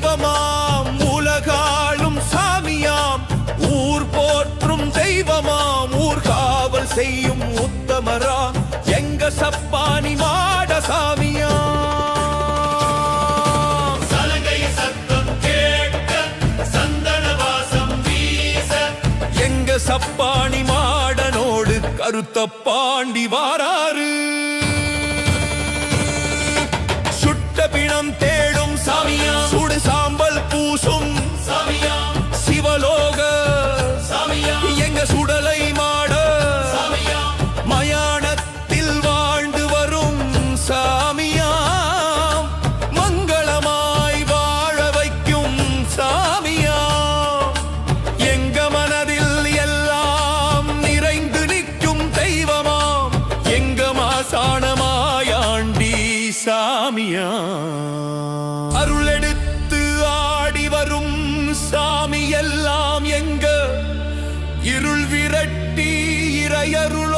தெய்வமாம் உலகாளும் சாமியாம். ஊர் போற்றும் தெய்வமாம் ஊர் காவல் செய்யும் உத்தமரா? எங்க சப்பானி மாட சாமியா? சப்பாணி எங்க மாடனோடு கருத்த பாண்டி வாராறு சுட்ட பிணம் தே சாமியா சுடலை மாட மயானத்தில் வாழ்ந்து வரும் சாமியாம். மங்களமாய் வாழ வைக்கும் சாமியாம். எங்க மனதில் எல்லாம் நிறைந்து நிற்கும் தெய்வமாம். எங்க மாசாணமாயாண்டி சாமியா அருளெடுத்து ஆடி வரும் சாமியல்ல இருள் விரட்டி இறையருளோ